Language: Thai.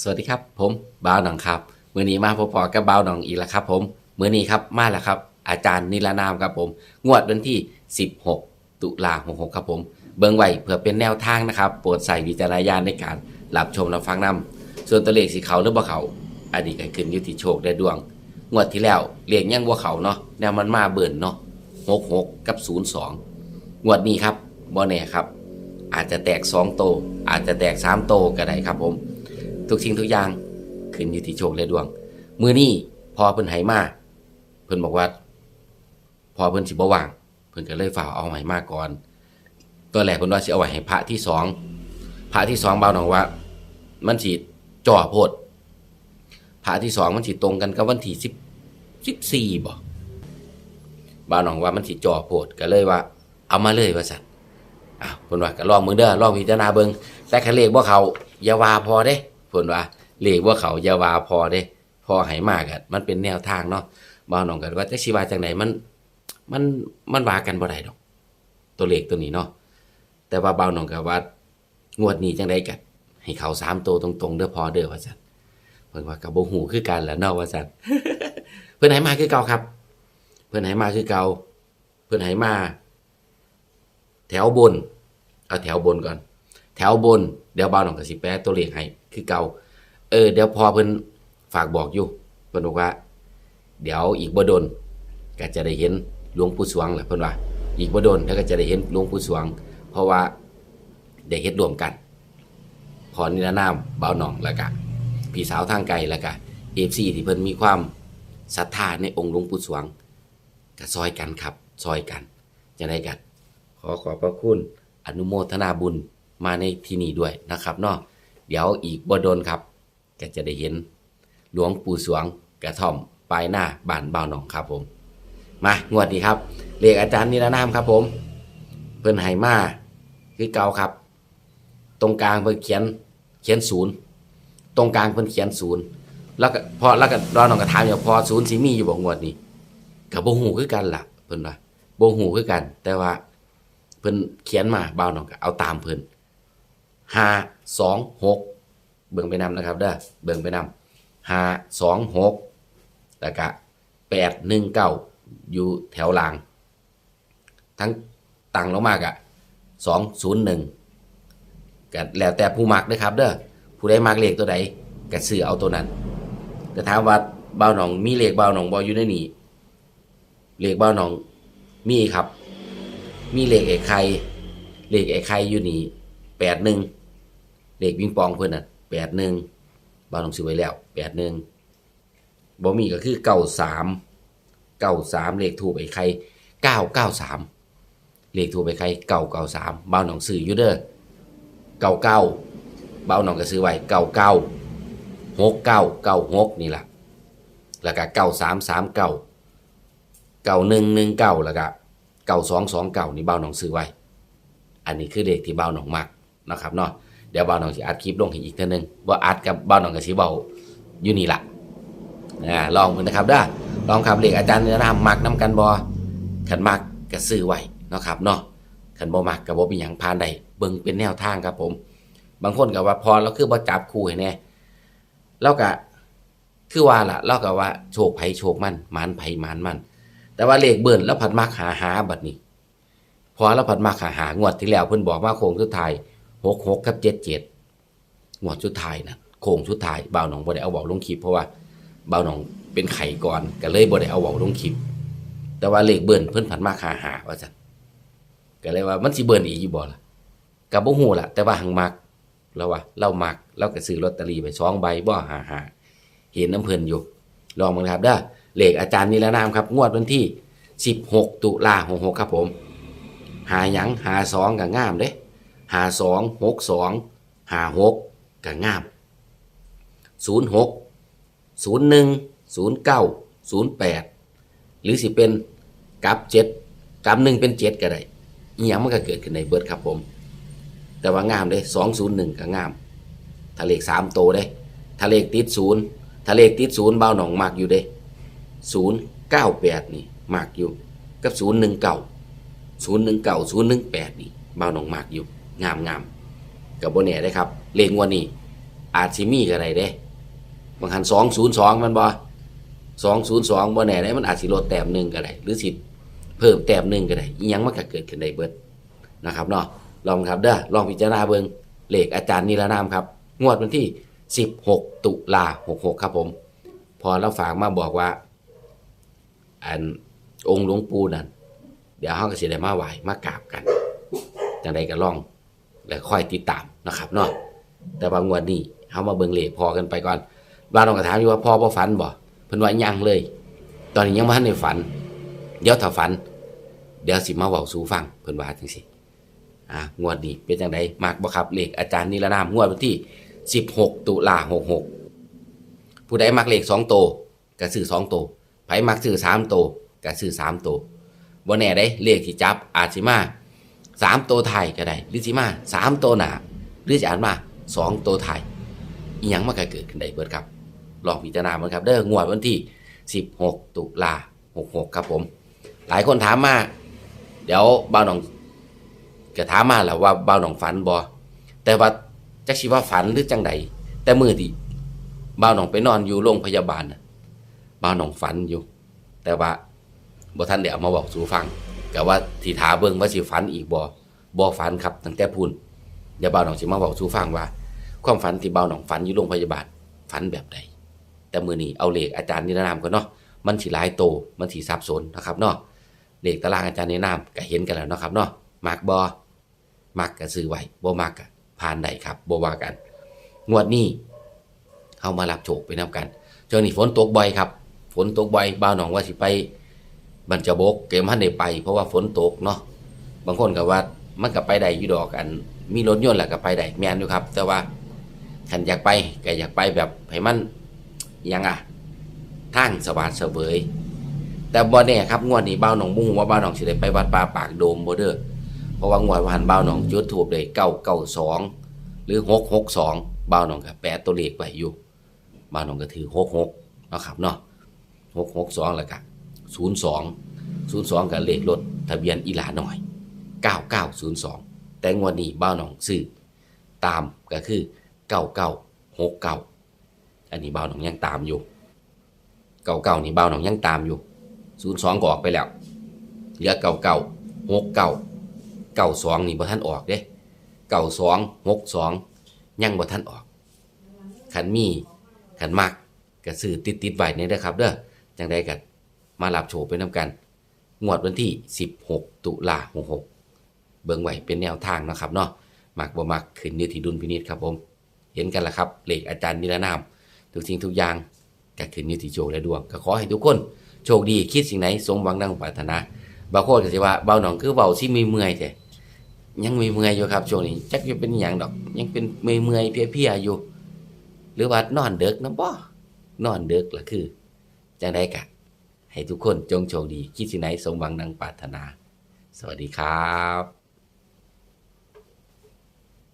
สวัสดีครับ ผมบ้าวหนองครับมือนี้มาพบๆกับบ้าวหนองอีกแล้วครับผมมือนี้ครับมาแล้วครับ อาจารย์นิรนามครับผม งวดวันที่ 16 ตุลาคม66ครับผม เบิ่งไว้เพื่อเป็นแนวทางนะครับ โปรดใส่วิจารณญาณในการรับชมรับฟังนำส่วนตัวเลขสีเขาหรือบ่เขาอันนี้ก็ขึ้นอยู่ที่โชคและดวง งวดที่แล้วเลขยังบ่เขาเนาะแนวมันมาเบิ่นเนาะ66กับ02งงวดนี้ครับบ่แน่ครับ อาจจะแตก2โต อาจจะแตก3โตก็ได้ครับผม ทุกสิ่งทุกอย่างขึ้นอยู่ที่โชคและดวง มือนี้พอเพิ่นไหมาเพิ่นบอกว่า พอเพิ่นสิบ่ว่าง เพิ่นก็เลยฝ่าเอาไหมาก่อน ตัวแรกเพิ่นว่าสิเอาไว้ให้พระที่สองพระที่สองเบาหนองว่า มันสิจ่อโพดพระที่สองมันสิตรงกันกับวันที่สิบสิบสี่บ่เบาหนองว่ามันสิจ่อโพดก็เลยว่า เอามาเลยว่าสั่นอ้าวเพิ่นว่าก็ลองมือเด้อลองพิจารณาเบิ่งแต่คันเลขบ่เขาอย่าว่าพอเด้ พิ่นว่าเลขบ่าเขายาวาพอเด้ พอให้มากอะมันเป็นแนวทางเนาะบ่าวน้องกันว่าจักสิว่าจังไดมัน มันมันว่ากันบ่ได้ดอก ตัวเลขตัวนี้เนาะแต่ว่าบ่าวน้องก็ว่างวดนี้จังไดก็ให้เขาสามตัวตรงๆเด้อพอเด้อว่าซั่นเพิ่นว่าก็บ่ฮู้คือกันแหละเนาะว่าซั่นเพิ่นให้มาคือเก่าครับ เพิ่นให้มาคือเก่าเพิ่นให้มา แถวบน เอาแถวบนก่อน แถวบนเดี๋ยวบ่าวน้องก็สิแปลตัวเลขให้ คือเก่า เออ เดี๋ยวพอเพิ่นฝากบอกอยู่เพิ่นบอกว่า เดี๋ยวอีกบ่โดนก็จะได้เห็นหลวงปู่สวงแหละเพิ่นว่า อีกบ่โดนแล้วก็จะได้เห็นหลวงปู่สวง เพราะว่าได้เฮ็ดรวมกัน พอนิรนามบ่าวหนองแล้วก็พี่สาวทางไกลแล้วก็ FC ที่เพิ่นมีความศรัทธาในองค์หลวงปู่สวงก็ซอยกันครับซอยกันจังได๋กัน ขอขอบพระคุณอนุโมทนาบุญมาในที่นี้ด้วยนะครับเนาะ เดี๋ยวอีกบ่ดนครับ ก็จะได้เห็น หลวงปู่สวงกระท่อมปลายหน้าบ้านบ่าวหนองครับผม มางวดนี้ครับเรียกอาจารย์นิรนามครับผม เพิ่นไหมาคือเก่าครับ ตรงกลางเพิ่นเขียนเขียนศูนย์ตรงกลางเพิ่นเขียนศูนย์แล้วก็พอแล้วก็รอน้องก็ถามอยู่พอศูนย์สิมีอยู่บ่งวดนี้ก็บ่ฮู้คือกันล่ะ เพิ่นว่าโบ่ฮู้คือกัน แต่ว่า เพิ่นเขียนมาบ่าวน้องก็เอาตามเพิ่น ห้าสองหกเบิ่งไปนำนะครับเด้อเบิ่งไปนำห้าสองหกแล้วก็แปดหนึ่งเก้าอยู่แถวหล่างทั้งตังลงมากอะสองศูนย์หนึ่งก็แล้วแต่ผู้มักนะครับเด้อผู้ใดมักเลขตัวใดก็ซื้อเอาตัวนั้นแต่ถามว่าเบาหนองมีเลขเบาหนองบออยู่ในนี่เลขเบาหนองมีครับ มีเลขเอกไข่เลขเอกไข่อยู่นี่แปดหนึ่ง เลขปิงปองเพิ่นน่ะแปดหนึ่งบ้านลงซื้อไว้แล้วแปดหนึ่งบ่มีก็คือเก้าสามเก้าสามเลขถูกไอ้ไข่เก้าเก้าสามเลขถูกไอ้ไข่เก้าเก้าสามบ้านหนองซื้ออยู่เด้อเก้าเก้าบ้านหนองก็ซื้อไว้เก้าเก้าหกเก้าเก้าหกนี่แหละแล้วก็เก้าสามสามเก้าเก้าหนึ่งหนึ่งเก้าแล้วก็เก้าสองสองเก้านี่บ้านหนองซื้อไว้ อันนี้คือเลขที่บ้านหนองมักนะครับเนาะ เดี๋ยวบ้าวน้องสิอัดคลิปลงให้อีกเท่านึงว่าอัดกับบ้าวน้องกับสิเบาอยู่นี่ละอ่าลองมึงนะครับเด้อลองครับเลขอาจารย์แนะนำมักน้ำกันบอขันมักก็ซื้อไว้นะครับเนาะขันบ่มักกับบ่เป็นหยังพานใดเบิ่งเป็นแนวทางครับผม บางคนก็ว่าพอเราคือบ่จับคู่ให้แน่แล้วก็คือว่าล่ะเราก็ว่าโชคไผโชคมันหมานไผหมานมัน แต่ว่าเลขเบิ่นแล้วผัดมักหาหาบัดนี้พอแล้วผัดมักหาหางวดที่แล้วเพิ่นบอกว่าโค้งสุดท้าย หกหกกับเจ็ดเจ็ดงวดชุดท้ายนะโค้งชุดท้ายบ่าวหนองบ่ได้เอาเบาลงคลิปเพราะว่าบ่าวหนองเป็นไข่ก่อนก็เลยบ่ได้เอาเบาลงคลิป แต่ว่าเลขเบิ่นเพิ่นผันมาหาหาว่าซั่นก็เลยว่ามันสิเบิ่นอีกอยู่บ่ล่ะก็บ่ฮู้ล่ะ แต่ว่าหังมักแล้วว่าเรามักเราก็ซื้อลอตเตอรี่ไปสองใบบ่หาหาเห็นน้ำเพิ่นอยู่ ลองมาครับเด้อเลขอาจารย์นิรนามครับ งวดวันที่ 16 ตุลาคม66ครับผม หาหยังหาสองก็งามเด้ หาสองหกสองหาหกก็งามศูนย์หกศูนย์หนึ่งศูนย์เก้าศูนย์แปดหรือสิเป็นกับเจ็ดกับหนึ่งเป็นเจ็ดก็ได้อีหยังมันก็เกิดขึ้นในเบิร์ดครับผม แต่ว่างามเด้สองศูนย์หนึ่งก็งามถ้าเลขสามโตวเด้ถ้าเลขติดศูนย์ถ้าเลขติดศูนย์เบาหนองมากอยู่เด้ศูนย์เก้าแปดนี่มากอยู่ กับศูนย์หนึ่งเก้าศูนย์หนึ่งเก้าศูนย์หนึ่งแปดนี่เบาหนองมากอยู่ งามงามกับโบเน่ได้ครับ เลงวดนี้อาจสิมีก็ได้เด้บางคันสองศูนย์สองมันบ่สองศูนย์สองบ่แน่ได้มันอาจสิลดแต้มหนึ่งก็ได้หรือสิเพิ่มแต้มหนึ่งก็ได้ยังมันก็เกิดขึ้นได้เบิดนะครับเนาะลองครับเด้อลองพิจารณาเบิ่งเลขอาจารย์นิรนามครับ งวดวันที่ 16 ตุลา66 ครับผม พอเราฝากมาบอกว่า อันองค์หลวงปู่นั่นเดี๋ยวเฮาก็สิได้มาไหวมากราบกันจังใดก็ลอง แล้วค่อยติดตามนะครับเนาะแต่บางวันนี้เฮามาเบิ่งเลขพอกันไปก่อนบ้านน้องก็ถามอยู่ว่าพ่อบ่ฝันบ่เพิ่นว่ายังเลย ตอนนี้ยังบ่ทันได้ฝัน เดี๋ยวถ้าฝัน เดี๋ยวสิมาเว้าสู่ฟังเพิ่นว่าจังซี่อ่างวดนี้เป็นจังไดมักบ่ครับเลขอาจารย์นิรนามงวดวันที่ 16 ตุลา66 ผู้ใดมักเลข2โตก็ซื้อ2โตไผมักซื้อ3โตก็ซื้อ3โตบ่แน่ได้เลขที่จับอาจสิมา 3โตวไทยก็ได้หรือสิมา3โตวหนาหรือจะอ่านมา2โตวไทยอีหยังมันก็เกิดขึ้นได้เบิดครับลองพิจารณามันครับเด้องวดวันที่ 16 ตุลา66 ครับผม หลายคนถามมา เดี๋ยวบ่าวหนองก็ถามมาแหละว่าบ่าวหนองฝันบ่แต่ว่าจักสิว่าฝันหรือจังใดแต่มือที่บ่าวหนองไปนอนอยู่โรงพยาบาลบ่าวหนองฝันอยู่ แต่ว่าบ่ทันได้เอามาบอกสู่ฟัง ก็ว่าที่ถาเบิ่งว่าสิฝันอีกบ่บ่ฝันครับตั้งแต่พูนเดี๋ยวบ่าวหนองสิมาบอกสู่ฟังว่า ความฝันที่บ่าวหนองฝันอยู่โรงพยาบาลฝันแบบใดแต่มือนี้เอาเลขอาจารย์นิรนามก่อนเนาะมันสิหลายโตมันสิสับสนนะครับเนาะเลขตารางอาจารย์แนะนำก็เห็นกันแล้วนะครับเนาะมักบอมักก็ซื้อไว้บ่มักก็ผ่านได้ครับบ่ว่ากัน งวดนี้เฮามารับโชคไปนํกันช่วงนี้ฝนตกบ่อยครับ ฝนตกบ่อยบ่าวหนองว่าสิไป บัญจะบกเกมหันได้ไป เพราะว่าฝนตกเนาะบางคนก็ว่ามันก็ไปได้อยู่ดอกอัน มีรถยนต์แหละก็ไปได้แม่นอยู่ครับ แต่ว่าคันอยากไปก็อยากไปแบบให้มันยังอะทางสวัสดเสวยแต่บ่แน่ครับงวดนี้บ้าหนองมุ่งว่าบ้าหนองสิได้ไปวัดป่าปากโดมบ่เด้อเพราะว่างวดวันบ้าหนองจุดทูบได้992หรือ662บ้าหนองก็แปะตัวเลขไว้อยู่บ้าหนองก็ถือ66เนะครับเนาะ662แล้วก็ 02 02ก็เลขรถทะเบียนอีหลาหน่อย9902แต่งวดนี้บ้าวหนองซื้อตามก็คือ9969อันนี้บ้าวหนองยังตามอยู่99นี่บ้าวหนองยังตามอยู่ศูนย์สองก็ออกไปแล้วเหลือเก่าเก่าหกเก่าเก่าสองนี่บ่ท่านออกเด้เก่าสองหกสองยังบ่ท่านออกขันมีขันมักก็ซื้อติดติดๆไว้นี่เด้อครับเด้อจังใดกัน มารับโชว์ไปน้ำกัน งวดวันที่ 16 ตุลาคม66เบิ่งไว้เป็นแนวทางนะครับเนาะมักบ่มักขึ้นอยู่ที่ดุลพินิจครับผม เห็นกันละครับเลขอาจารย์นิรนามทุกสิ่งทุกอย่างก็ขึ้นอยู่ที่โชคและดวง ก็ขอให้ทุกคนโชคดีคิดสิ่งไหนสมหวังดังปรารถนาบางคนก็สิว่าเบาหนองคือเบาสิมีเมื่อยแต่ยังมีเมื่อยอยู่ครับช่วงนี้จักจะเป็นหยังดอก ยังเป็นเมื่อยเมื่อยๆเพียอยู่ หรือว่านอนเดึกนะบ่นอนเดึกล่ะคือจังไดกะ ให้ทุกคนจงโชคดี คิดสิ่งไหนสมหวังดังปรารถนา สวัสดีครับ